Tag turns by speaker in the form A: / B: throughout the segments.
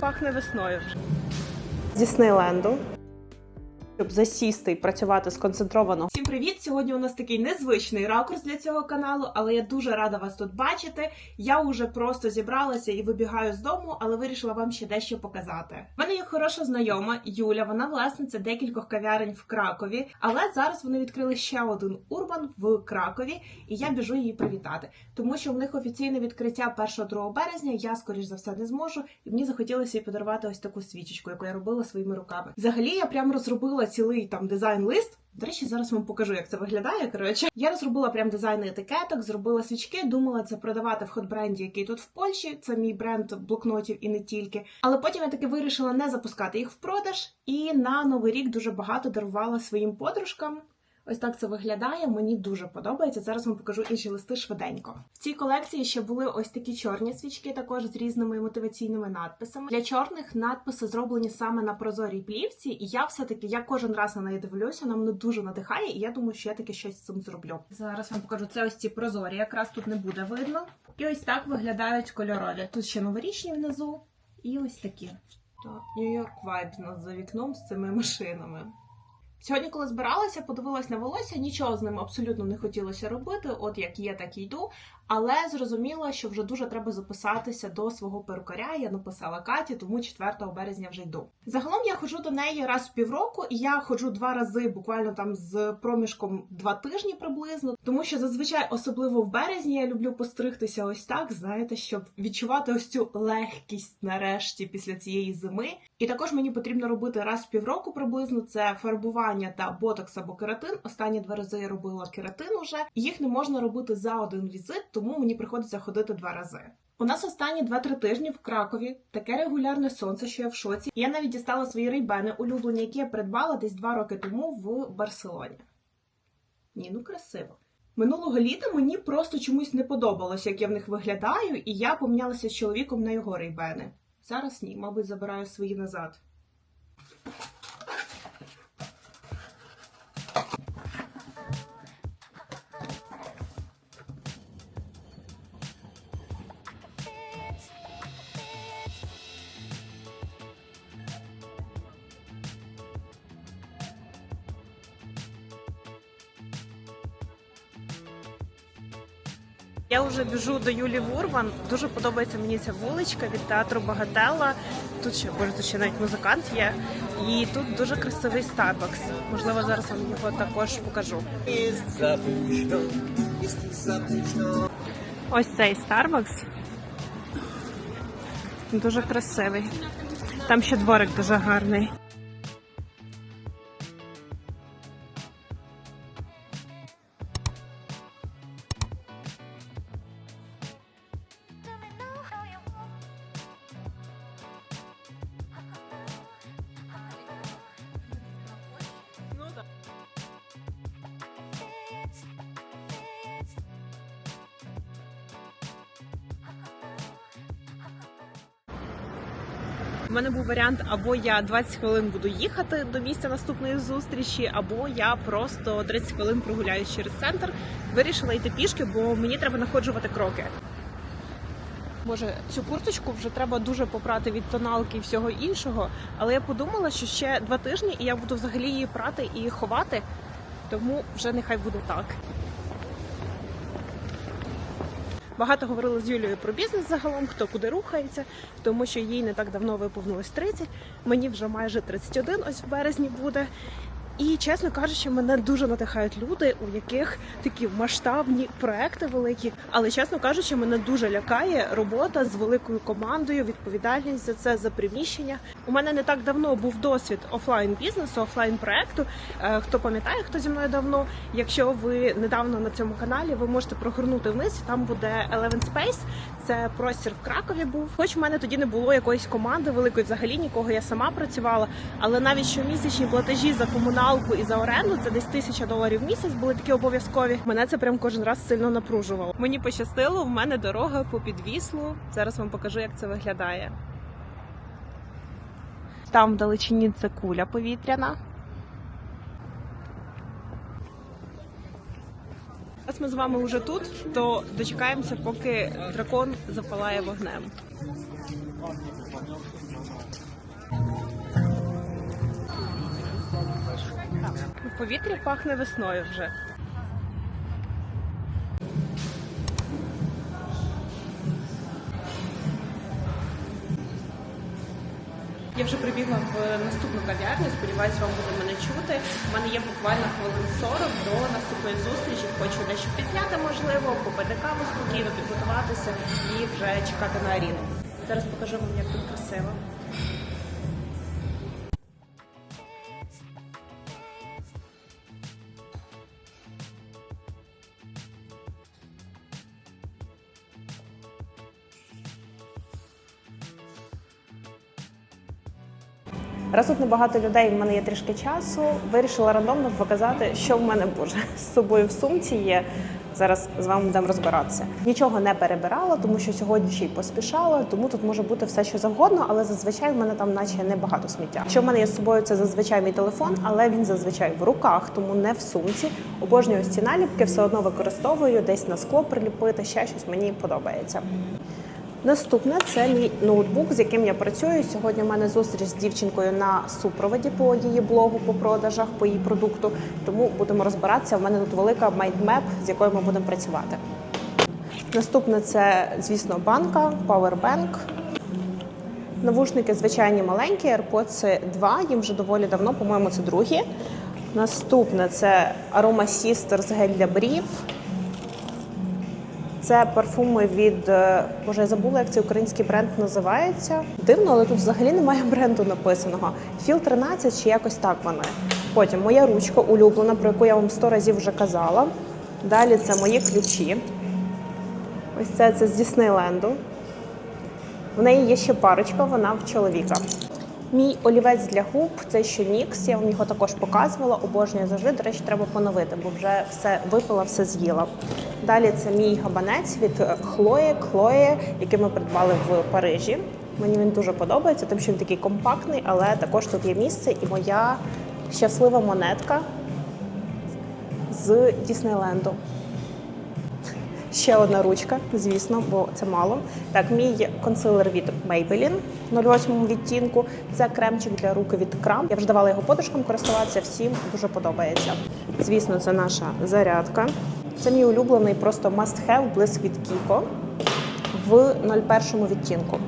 A: Пахне весною. З Діснейленду. Щоб засісти і працювати сконцентровано. Привіт! Сьогодні у нас такий незвичний ракурс для цього каналу, але я дуже рада вас тут бачити. Я вже просто зібралася і вибігаю з дому, але вирішила вам ще дещо показати. У мене є хороша знайома Юля. Вона власниця декількох кав'ярень в Кракові, але зараз вони відкрили ще один урбан в Кракові, і я біжу її привітати, тому що в них офіційне відкриття 1-2 березня. Я скоріш за все не зможу, і мені захотілося їй подарувати ось таку свічечку, яку я робила своїми руками. Взагалі я прям розробила цілий там дизайн-лист. До речі, зараз вам покажу, як це виглядає. Коротше, я розробила прям дизайн етикеток, зробила свічки, думала це продавати в хот-бренді, який тут в Польщі. Це мій бренд блокнотів і не тільки. Але потім я таки вирішила не запускати їх в продаж, і на новий рік дуже багато дарувала своїм подружкам. Ось так це виглядає. Мені дуже подобається. Зараз вам покажу інші листи швиденько. В цій колекції ще були ось такі чорні свічки, також з різними мотиваційними надписами. Для чорних надписи зроблені саме на прозорій плівці, і я все-таки я кожен раз на неї дивлюся. Вона мене дуже надихає, і я думаю, що я таки щось з цим зроблю. Зараз вам покажу це ось ці прозорі, якраз тут не буде видно. І ось так виглядають кольорові. Тут ще новорічні внизу, і ось такі. Нью-Йорк нас за вікном з цими машинами. Сьогодні, коли збиралася, подивилась на волосся, нічого з ним абсолютно не хотілося робити. От як є, так і йду. Але зрозуміла, що вже дуже треба записатися до свого перукаря. Я написала Каті, тому 4 березня вже йду. Загалом я ходжу до неї раз в півроку, і я ходжу два рази, буквально там з проміжком два тижні приблизно. Тому що зазвичай, особливо в березні, я люблю постригтися ось так, знаєте, щоб відчувати ось цю легкість нарешті після цієї зими. І також мені потрібно робити раз в півроку приблизно це фарбування та ботокс або кератин. Останні два рази я робила кератин уже. Їх не можна робити за один візит, тому мені приходиться ходити два рази. У нас останні 2-3 тижні в Кракові таке регулярне сонце, що я в шоці. Я навіть дістала свої рейбени улюблені, які я придбала десь 2 роки тому в Барселоні. Ні, ну красиво. Минулого літа мені просто чомусь не подобалось, як я в них виглядаю, і я помінялася з чоловіком на його рейбени. Зараз ні, мабуть, забираю свої назад. Я вже біжу до Юлі Вурман. Дуже подобається мені ця вуличка від театру Багателла. Тут ще боже, тут ще навіть музикант є. І тут дуже красивий Starbucks. Можливо, зараз вам його також покажу. Ось цей Starbucks. Дуже красивий. Там ще дворик дуже гарний. Варіант, або я 20 хвилин буду їхати до місця наступної зустрічі, або я просто 30 хвилин прогуляюсь через центр. Вирішила йти пішки, бо мені треба находжувати кроки. Боже, цю курточку вже треба дуже попрати від тоналки і всього іншого. Але я подумала, що ще два тижні і я буду взагалі її прати і ховати, тому вже нехай буде так. Багато говорили з Юлією про бізнес загалом, хто куди рухається, тому що їй не так давно виповнилось 30, мені вже майже 31, ось в березні буде. І чесно кажучи, мене дуже надихають люди, у яких такі масштабні проекти великі. Але чесно кажучи, мене дуже лякає робота з великою командою, відповідальність за це за приміщення. У мене не так давно був досвід офлайн бізнесу, офлайн проекту. Е, Хто пам'ятає, хто зі мною давно? Якщо ви недавно на цьому каналі, ви можете прогорнути вниз. Там буде Eleven Space. Це простір в Кракові був. Хоч в мене тоді не було якоїсь команди великої, взагалі нікого я сама працювала. Але навіть щомісячні платежі за комуналку і за оренду це десь тисяча доларів в місяць були такі обов'язкові. Мене це прям кожен раз сильно напружувало. Мені пощастило, в мене дорога по підвіслу. Зараз вам покажу, як це виглядає. Там вдалечині це куля повітряна. Раз ми з вами вже тут, то дочекаємося, поки дракон запалає вогнем. В повітрі пахне весною вже. Я вже прибігла в наступну кав'ярню. Сподіваюсь, вам буде мене чути. У мене є буквально хвилин 40 до наступної зустрічі. Хочу дещо підняти, можливо, попити каву спокійно, підготуватися і вже чекати на аріну. Зараз покажу вам, як тут красиво. Раз тут небагато людей, в мене є трішки часу. Вирішила рандомно показати, що в мене буде з собою в сумці є. Зараз з вами будемо розбиратися. Нічого не перебирала, тому що сьогодні ще й поспішала, тому тут може бути все, що завгодно, але зазвичай в мене там наче небагато сміття. Що в мене є з собою, це зазвичай мій телефон, але він зазвичай в руках, тому не в сумці. Обожнюю ці наліпки, все одно використовую, десь на скло приліпити, ще щось мені подобається. Наступне це мій ноутбук, з яким я працюю. Сьогодні в мене зустріч з дівчинкою на супроводі по її блогу, по продажах, по її продукту. Тому будемо розбиратися. У мене тут велика майндмеп, з якою ми будемо працювати. Наступне це, звісно, банка, Powerbank. Навушники звичайні маленькі, AirPods 2, їм вже доволі давно, по-моєму, це другі. Наступне це Aroma Sisters гель для брів. Це парфуми від е, боже, я забула, як цей український бренд називається. Дивно, але тут взагалі немає бренду написаного. Філ 13 чи якось так вони. Потім моя ручка улюблена, про яку я вам сто разів вже казала. Далі це мої ключі. Ось це, це з Діснейленду. В неї є ще парочка, вона в чоловіка. Мій олівець для губ це ще Нікс. Я вам його також показувала. Обожнюю завжди. До речі, треба поновити, бо вже все випила, все з'їла. Далі це мій габанець від Хлої, Хлої, який ми придбали в Парижі. Мені він дуже подобається, тим що він такий компактний, але також тут є місце і моя щаслива монетка з Діснейленду. Ще одна ручка, звісно, бо це мало. Так, мій консилер від Maybelline 08 відтінку. Це кремчик для рук від крам. Я вже давала його подружкам користуватися, всім дуже подобається. Звісно, це наша зарядка. Це мій улюблений просто must-have блиск від Kiko в 01 відтінку.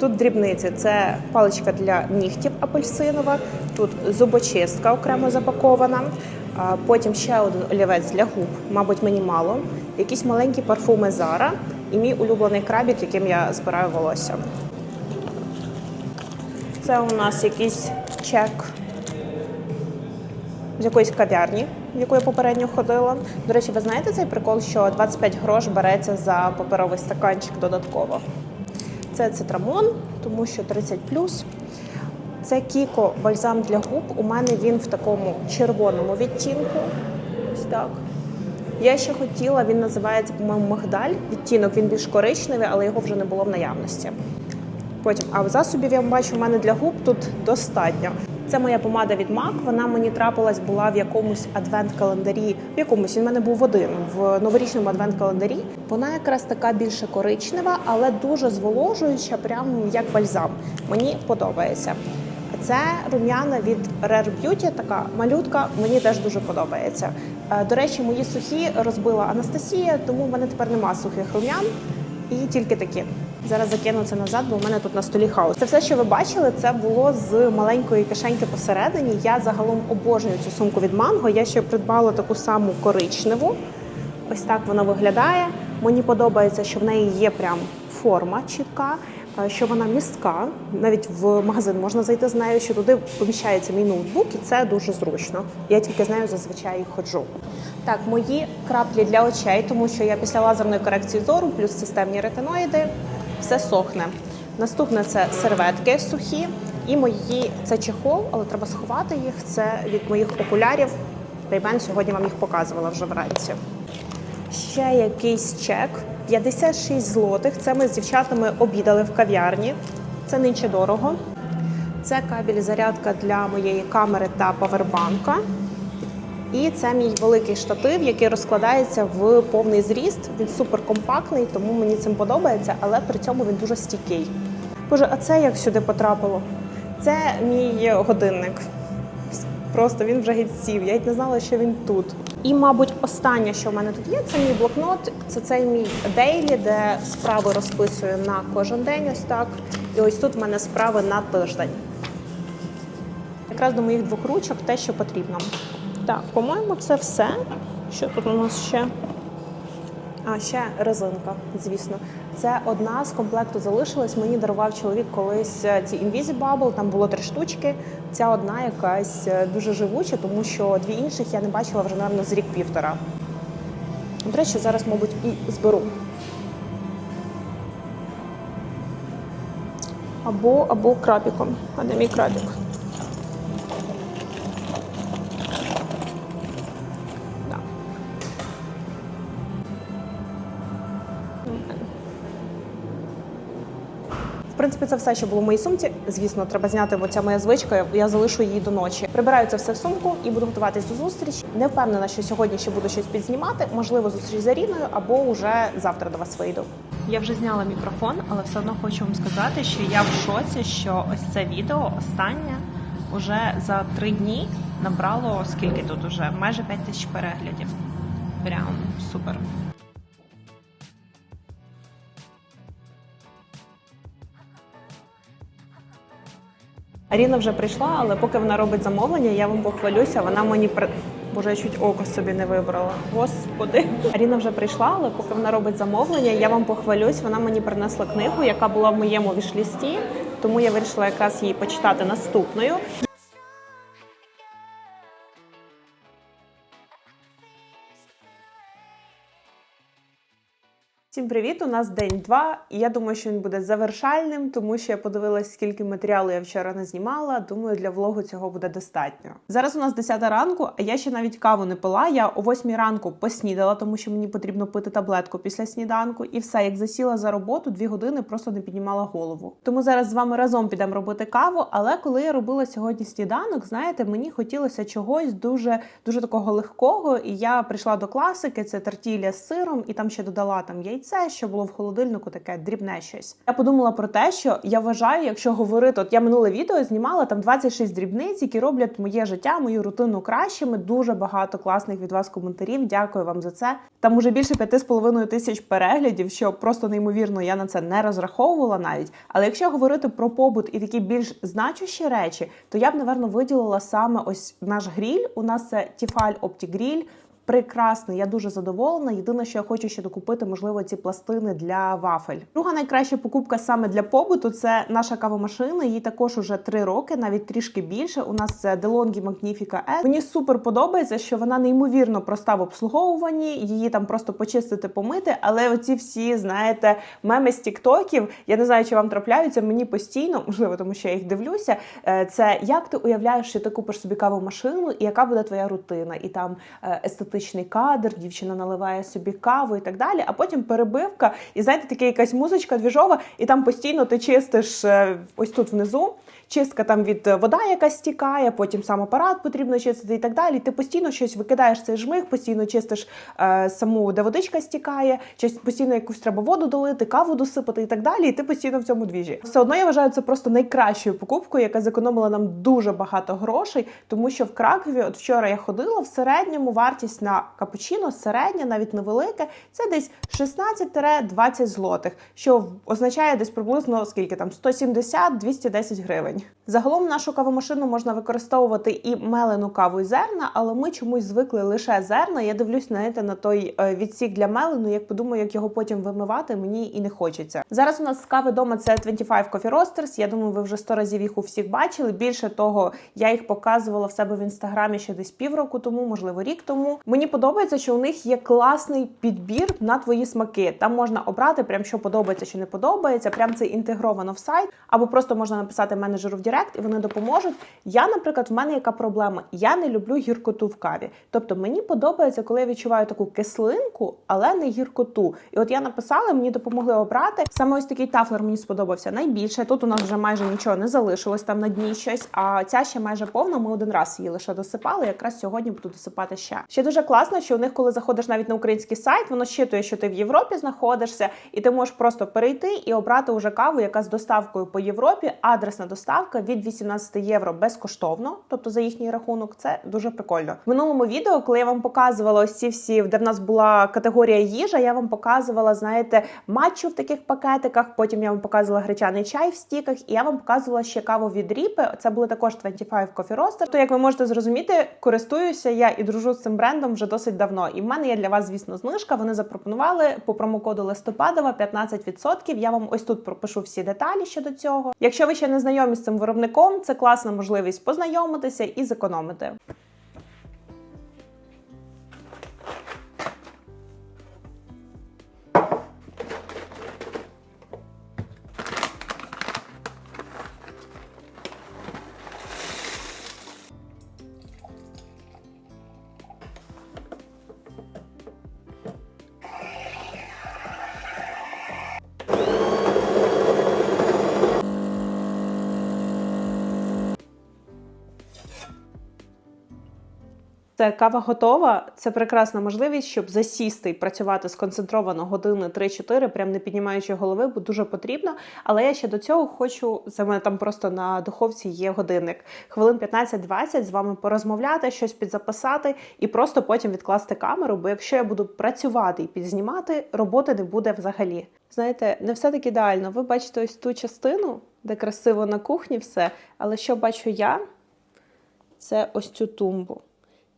A: Тут дрібниці це паличка для нігтів апельсинова, тут зубочистка окремо запакована. Потім ще один олівець для губ, мабуть, мені мало. Якісь маленькі парфуми Zara і мій улюблений крабік, яким я збираю волосся. Це у нас якийсь чек з якоїсь кав'ярні, в яку я попередньо ходила. До речі, ви знаєте цей прикол, що 25 грош береться за паперовий стаканчик додатково. Це цитрамон, тому що 30 Це Кіко бальзам для губ. У мене він в такому червоному відтінку. Ось так. Я ще хотіла, він називається, по-моєму, Мигдаль. Відтінок він більш коричневий, але його вже не було в наявності. Потім, а в засобів я бачу, в мене для губ тут достатньо. Це моя помада від MAC, Вона мені трапилась була в якомусь адвент-календарі. В якомусь він в мене був один в новорічному адвент-календарі. Вона якраз така більше коричнева, але дуже зволожуюча, прям як бальзам. Мені подобається. Це рум'яна від Rare Beauty, така малютка. Мені теж дуже подобається. Е, До речі, мої сухі розбила Анастасія, тому в мене тепер нема сухих рум'ян і тільки такі. Зараз закину це назад, бо в мене тут на столі хаос. Це все, що ви бачили, це було з маленької кишеньки посередині. Я загалом обожнюю цю сумку від манго. Я ще придбала таку саму коричневу. Ось так вона виглядає. Мені подобається, що в неї є прям форма чітка, що вона містка. Навіть в магазин можна зайти з нею, що туди поміщається мій ноутбук, і це дуже зручно. Я тільки з нею зазвичай ходжу. Так, мої краплі для очей, тому що я після лазерної корекції зору, плюс системні ретиноїди, все сохне. Наступне це серветки сухі. І мої це чехол, але треба сховати їх. Це від моїх окулярів. Ray-Ban сьогодні вам їх показувала вже вранці. Ще якийсь чек 56 злотих. Це ми з дівчатами обідали в кав'ярні. Це нинче дорого. Це кабель зарядка для моєї камери та павербанка. І це мій великий штатив, який розкладається в повний зріст. Він суперкомпактний, тому мені цим подобається, але при цьому він дуже стійкий. Боже, а це як сюди потрапило? Це мій годинник. Просто він вже геть сів. Я й не знала, що він тут. І, мабуть, останнє, що в мене тут є, це мій блокнот. Це цей мій дейлі, де справи розписую на кожен день. Ось так. І ось тут в мене справи на тиждень. Якраз до моїх двох ручок те, що потрібно. Так, по-моєму, це все. Що тут у нас ще? А ще резинка, звісно. Це одна з комплекту залишилась. Мені дарував чоловік колись е, ці Invisible, там було три штучки. Ця одна якась е, дуже живуча, тому що дві інших я не бачила вже, напевно, з рік-півтора. До речі, зараз, мабуть, і зберу. Або, або крабіком. А де мій крабік? Це все, що було в моїй сумці. Звісно, треба зняти, бо ця моя звичка. Я залишу її до ночі. Прибираю це все в сумку і буду готуватись до зустрічі. Не впевнена, що сьогодні ще буду щось підзнімати. Можливо, зустріч з Аріною або вже завтра до вас вийду. Я вже зняла мікрофон, але все одно хочу вам сказати, що я в шоці, що ось це відео останнє уже за три дні набрало скільки тут уже майже 5 тисяч переглядів. Прям супер. Аріна вже прийшла, але поки вона робить замовлення, я вам похвалюся. Вона мені при... Боже, я чуть око собі не вибрала. Господи. Аріна вже прийшла, але поки вона робить замовлення, я вам похвалюсь. Вона мені принесла книгу, яка була в моєму вішлісті, тому я вирішила якраз її почитати наступною. Всім привіт! У нас день два, і я думаю, що він буде завершальним, тому що я подивилась, скільки матеріалу я вчора не знімала. Думаю, для влогу цього буде достатньо. Зараз у нас 10 ранку, а я ще навіть каву не пила. Я о 8 ранку поснідала, тому що мені потрібно пити таблетку після сніданку. І все, як засіла за роботу, дві години просто не піднімала голову. Тому зараз з вами разом підемо робити каву. Але коли я робила сьогодні сніданок, знаєте, мені хотілося чогось дуже дуже такого легкого. І я прийшла до класики: це тартілля з сиром, і там ще додала там яйця, що було в холодильнику, таке дрібне щось. Я подумала про те, що я вважаю, якщо говорити, от я минуле відео знімала там 26 дрібниць, які роблять моє життя, мою рутину кращими. Дуже багато класних від вас коментарів. Дякую вам за це. Там уже більше 5,5 тисяч переглядів, що просто неймовірно. Я на це не розраховувала навіть. Але якщо говорити про побут і такі більш значущі речі, то я б напевно виділила саме ось наш гріль. У нас це Tefal OptiGrill. Прекрасний, я дуже задоволена. Єдине, що я хочу ще докупити, можливо, ці пластини для вафель. Друга найкраща покупка саме для побуту це наша кавомашина. Їй також уже три роки, навіть трішки більше. У нас це DeLonghi Magnifica S. Мені супер подобається, що вона неймовірно проста в обслуговуванні. Її там просто почистити, помити. Але оці всі, знаєте, меми з тіктоків, я не знаю, чи вам трапляються. Мені постійно, можливо, тому що я їх дивлюся. е, Це як ти уявляєш, що ти купиш собі кавомашину, і яка буде твоя рутина, і там е, естетичний кадр, дівчина наливає собі каву і так далі. А потім перебивка, і знаєте, така якась музичка двіжова, і там постійно ти чистиш е, ось тут внизу. Чистка там від е, вода, яка стікає, потім сам апарат потрібно чистити і так далі. Ти постійно щось викидаєш цей жмих, постійно чистиш е, саму, де водичка стікає, постійно якусь треба воду долити, каву досипати і так далі. І ти постійно в цьому двіжі. Все одно я вважаю це просто найкращою покупкою, яка зекономила нам дуже багато грошей, тому що в Кракові, от вчора я ходила, в середньому вартість на капучино, середня, навіть невелике, це десь 16-20 злотих, що означає десь приблизно скільки там 170-210 гривень. Загалом нашу кавомашину можна використовувати і мелену каву і зерна, але ми чомусь звикли лише зерна. Я дивлюсь знаєте, на той е, відсік для мелену, як подумаю, як його потім вимивати, мені і не хочеться. Зараз у нас з кави дома це 25 Coffee Roasters. Я думаю, ви вже 100 разів їх у всіх бачили. Більше того, я їх показувала в себе в інстаграмі ще десь півроку тому, можливо, рік тому. Мені подобається, що у них є класний підбір на твої смаки. Там можна обрати, прям що подобається, що не подобається. Прям це інтегровано в сайт, або просто можна написати менеджеру в Директ, і вони допоможуть. Я, наприклад, в мене яка проблема? Я не люблю гіркоту в каві. Тобто мені подобається, коли я відчуваю таку кислинку, але не гіркоту. І от я написала, мені допомогли обрати. Саме ось такий тафлер мені сподобався найбільше. Тут у нас вже майже нічого не залишилось там на дні щось. А ця ще майже повна. Ми один раз її лише досипали. Якраз сьогодні буду досипати ще. Ще дуже класно, що у них, коли заходиш навіть на український сайт, воно щитує, що ти в Європі знаходишся, і ти можеш просто перейти і обрати уже каву, яка з доставкою по Європі. Адресна доставка від 18 євро безкоштовно, тобто за їхній рахунок. Це дуже прикольно. В минулому відео, коли я вам показувала ось ці всі, де в нас була категорія їжа, я вам показувала, знаєте, матчу в таких пакетиках. Потім я вам показувала гречаний чай в стіках, і я вам показувала ще каву від Ріпи. Це були також 25 Coffee Roaster. То, як ви можете зрозуміти, користуюся я і дружу з цим брендом вже досить давно. І в мене є для вас, звісно, знижка. Вони запропонували по промокоду листопадова 15%. Я вам ось тут пропишу всі деталі щодо цього. Якщо ви ще не знайомі з цим виробником, це класна можливість познайомитися і зекономити. Це кава готова. Це прекрасна можливість, щоб засісти і працювати сконцентровано години 3-4, прям не піднімаючи голови, бо дуже потрібно. Але я ще до цього хочу. В мене там просто на духовці є годинник. Хвилин 15-20 з вами порозмовляти, щось підзаписати і просто потім відкласти камеру. Бо якщо я буду працювати і підзнімати, роботи не буде взагалі. Знаєте, не все так ідеально. Ви бачите ось ту частину, де красиво на кухні все. Але що бачу я, це ось цю тумбу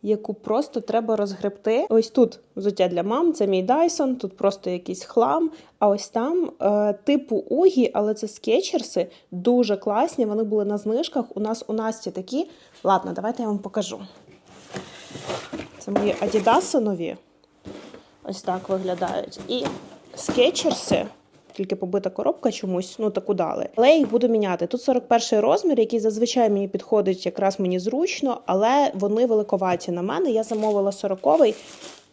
A: яку просто треба розгребти. Ось тут взуття для мам, це мій Dyson, тут просто якийсь хлам. А ось там е, типу Угі, але це скетчерси, дуже класні. Вони були на знижках. У нас у Насті такі. Ладно, давайте я вам покажу. Це мої Адідаси нові. Ось так виглядають. І скетчерси. Тільки побита коробка чомусь, ну таку дали. Але їх буду міняти. Тут 41 розмір, який зазвичай мені підходить якраз мені зручно, але вони великоваті на мене. Я замовила 40-й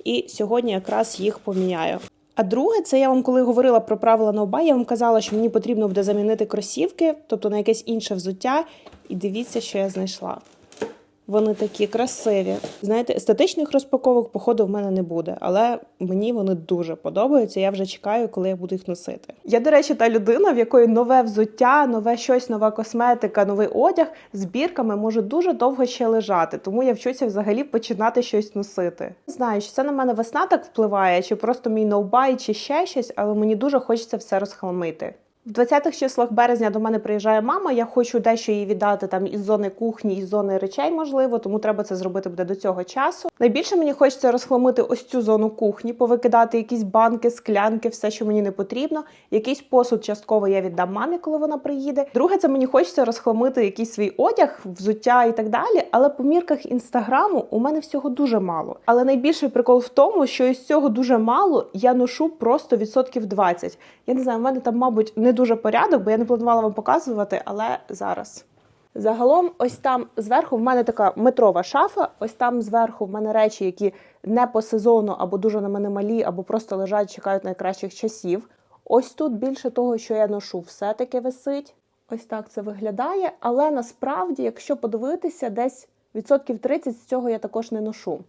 A: і сьогодні якраз їх поміняю. А друге, це я вам коли говорила про правила ноуба, я вам казала, що мені потрібно буде замінити кросівки, тобто на якесь інше взуття. І дивіться, що я знайшла. Вони такі красиві. Знаєте, естетичних розпаковок, походу, в мене не буде, але мені вони дуже подобаються. Я вже чекаю, коли я буду їх носити. Я, до речі, та людина, в якої нове взуття, нове щось, нова косметика, новий одяг збірками може дуже довго ще лежати. Тому я вчуся взагалі починати щось носити. Не знаю, чи це на мене весна так впливає, чи просто мій ноубай, чи ще щось, але мені дуже хочеться все розхламити. В 20-х числах березня до мене приїжджає мама. Я хочу дещо їй віддати там із зони кухні, із зони речей, можливо, тому треба це зробити буде до цього часу. Найбільше мені хочеться розхламити ось цю зону кухні, повикидати якісь банки, склянки, все, що мені не потрібно. Якийсь посуд частково я віддам мамі, коли вона приїде. Друге, це мені хочеться розхламити якийсь свій одяг, взуття і так далі. Але по мірках інстаграму у мене всього дуже мало. Але найбільший прикол в тому, що із цього дуже мало я ношу просто відсотків 20. Я не знаю, в мене там, мабуть, не дуже порядок, бо я не планувала вам показувати, але зараз. Загалом, ось там зверху в мене така метрова шафа. Ось там зверху в мене речі, які не по сезону або дуже на мене малі, або просто лежать, чекають найкращих часів. Ось тут більше того, що я ношу, все-таки висить. Ось так це виглядає. Але насправді, якщо подивитися, десь відсотків 30 з цього я також не ношу.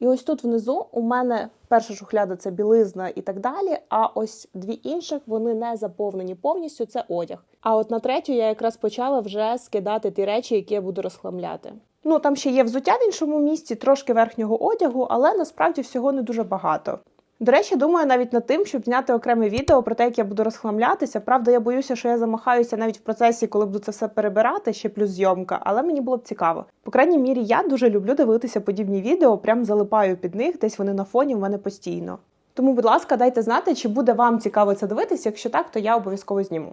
A: І ось тут внизу у мене перша шухляда це білизна і так далі. А ось дві інших вони не заповнені повністю. Це одяг. А от на третю я якраз почала вже скидати ті речі, які я буду розхламляти. Ну там ще є взуття в іншому місці, трошки верхнього одягу, але насправді всього не дуже багато. До речі, думаю навіть над тим, щоб зняти окреме відео про те, як я буду розхламлятися. Правда, я боюся, що я замахаюся навіть в процесі, коли буду це все перебирати, ще плюс зйомка, але мені було б цікаво. По крайній мірі, я дуже люблю дивитися подібні відео, прям залипаю під них, десь вони на фоні в мене постійно. Тому, будь ласка, дайте знати, чи буде вам цікаво це дивитися. Якщо так, то я обов'язково зніму.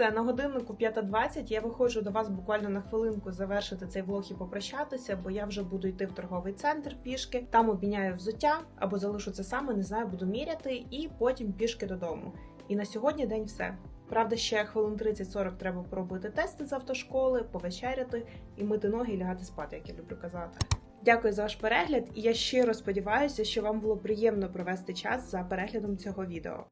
A: Все, на годиннику 5.20 я виходжу до вас буквально на хвилинку завершити цей влог і попрощатися, бо я вже буду йти в торговий центр пішки, там обміняю взуття або залишу це саме, не знаю, буду міряти, і потім пішки додому. І на сьогодні день все. Правда, ще хвилин 30-40 треба поробити тести з автошколи, повечеряти і мити ноги і лягати спати, як я люблю казати. Дякую за ваш перегляд, і я щиро сподіваюся, що вам було приємно провести час за переглядом цього відео.